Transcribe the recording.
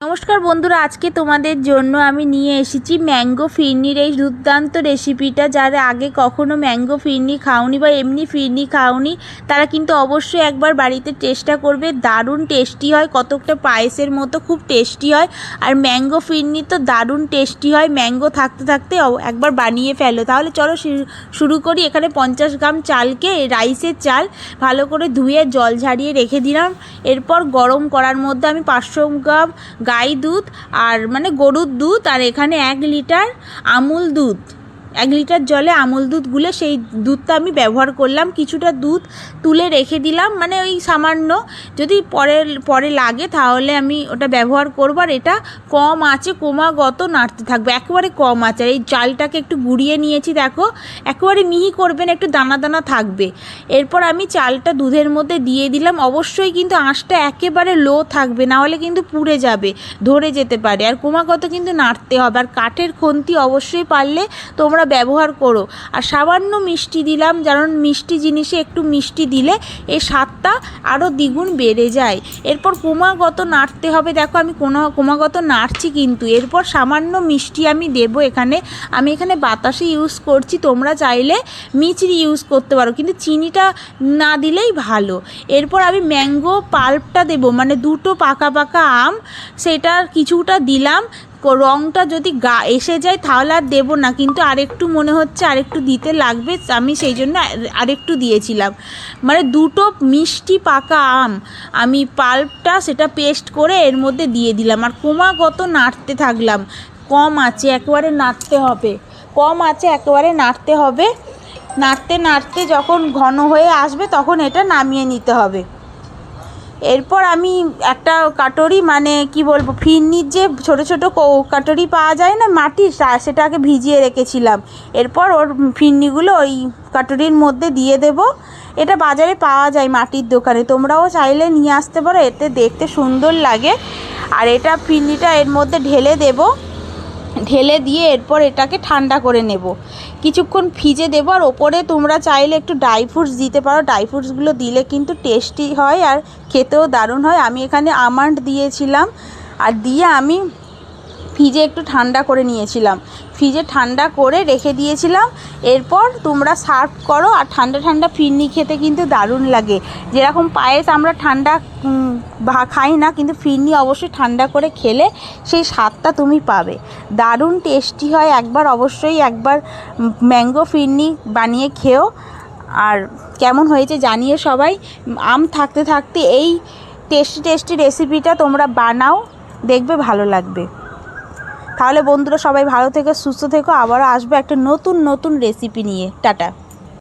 নমস্কার বন্ধুরা, আজকে তোমাদের জন্য আমি নিয়ে এসেছি ম্যাঙ্গো ফিরনির এই দুর্দান্ত রেসিপিটা। যারা আগে কখনো ম্যাঙ্গো ফিরনি খাওনি বা এমনি ফিরনি খাওনি, তারা কিন্তু অবশ্যই একবার বাড়িতে চেষ্টা করবে। দারুণ টেস্টি হয়, কতকটা পায়েসের মতো খুব টেস্টি হয়। আর ম্যাঙ্গো ফিরনি তো দারুণ টেস্টি হয়, ম্যাঙ্গো থাকতে থাকতে একবার বানিয়ে ফেলো। তাহলে চলো শুরু করি। এখানে পঞ্চাশ গ্রাম চালকে রাইসের চাল ভালো করে ধুয়ে জল ঝারিয়ে রেখে দিলাম। এরপর গরম করার মধ্যে আমি পাঁচশো গ্রাম গাই দুধ আর মানে গরুর দুধ আর এখানে এক লিটার আমুল দুধ। এক লিটার জলে আমল দুধ গুলে সেই দুধটা আমি ব্যবহার করলাম। কিছুটা দুধ তুলে রেখে দিলাম। মানে ওই সামান্য যদি পরে পরে লাগে তাহলে আমি ওটা ব্যবহার করব। আর এটা কম আছে, ক্রমাগত নাড়তে থাকবে। একেবারে কম আছে। আর এই চালটাকে একটু গুঁড়িয়ে নিয়েছি, দেখো। একেবারে মিহি করবেন একটু দানা দানা থাকবে। এরপর আমি চালটা দুধের মধ্যে দিয়ে দিলাম। অবশ্যই কিন্তু আঁশটা একেবারে লো থাকবে, না হলে কিন্তু পুড়ে যাবে, ধরে যেতে পারে। আর ক্রমাগত কিন্তু নাড়তে হবে। আর কাঠের খন্তি অবশ্যই পারলে তোমরা ব্যবহার করো। আর সামান্য মিষ্টি দিলাম কারণ মিষ্টি জিনিসে একটু মিষ্টি দিলে এই স্বাদটা আরও দ্বিগুণ বেড়ে যায়। এরপর ক্রমাগত নাড়তে হবে। দেখো আমি কোনো, ক্রমাগত নাড়ছি কিন্তু। এরপর সামান্য মিষ্টি আমি দেব এখানে। আমি এখানে বাতাসে ইউজ করছি। তোমরা চাইলে মিচড়ি ইউজ করতে পারো, কিন্তু চিনিটা না দিলেই ভালো। এরপর আমি ম্যাঙ্গো পাল্পটা দেবো মানে দুটো পাকা পাকা আম সেটা কিছুটা দিলাম। রঙটা যদি গা এসে যায় তাহলে আর দেবো না। কিন্তু আরেকটু মনে হচ্ছে, আরেকটু দিতে লাগবে। আমি সেই জন্য আরেকটু দিয়েছিলাম। মানে দুটো মিষ্টি পাকা আম। আমি পাল্পটা সেটা পেস্ট করে এর মধ্যে দিয়ে দিলাম। আর ক্রমাগত নাড়তে থাকলাম। কম আছে, একেবারে নাড়তে হবে। কম আছে, একেবারে নাড়তে হবে। নাড়তে নাড়তে যখন ঘন হয়ে আসবে তখন এটা নামিয়ে নিতে হবে। এরপর আমি একটা কাটরি মানে কি বলব, ফিরনির যে ছোটো ছোটো কাটরি পাওয়া যায় না, মাটির, তা- সেটাকে ভিজিয়ে রেখেছিলাম। এরপর ওর ফিরনিগুলো ওই কাটরির মধ্যে দিয়ে দেব। এটা বাজারে পাওয়া যায় মাটির দোকানে। তোমরাও চাইলে নিয়ে আসতে পারো, এতে দেখতে সুন্দর লাগে। আর এটা ফিরনিটা এর মধ্যে ঢেলে দেবো। ঢেলে দিয়ে এরপর এটাকে ঠান্ডা করে নেব। কিছুক্ষণ ভিজে দেবো আর ওপরে তোমরা চাইলে একটু ড্রাই ফ্রুটস দিতে পারো। ড্রাই ফ্রুটসগুলো দিলে কিন্তু টেস্টি হয় আর খেতেও দারুণ হয়। আমি এখানে আমান্ড দিয়েছিলাম। আর দিয়ে আমি ফ্রিজে একটু ঠান্ডা করে নিয়েছিলাম। ফ্রিজে ঠান্ডা করে রেখে দিয়েছিলাম। এরপর তোমরা সার্ভ করো আর ঠান্ডা ঠান্ডা ফিরনি খেতে কিন্তু দারুণ লাগে। যেরকম পায়েস আমরা ঠান্ডা খাই না, কিন্তু ফিরনি অবশ্যই ঠান্ডা করে খেলে সেই স্বাদটা তুমি পাবে। দারুণ টেস্টি হয় একবার অবশ্যই একবার ম্যাঙ্গো ফিরনি বানিয়ে খেও। আর কেমন হয়েছে জানিয়ে সবাই। আম থাকতে থাকতে এই টেস্টি টেস্টি রেসিপিটা তোমরা বানাও, দেখবে ভালো লাগবে। তাহলে বন্ধুরা সবাই ভালো থেকে, সুস্থ থেকো। আবারও আসবে একটা নতুন নতুন রেসিপি নিয়ে। টাটা।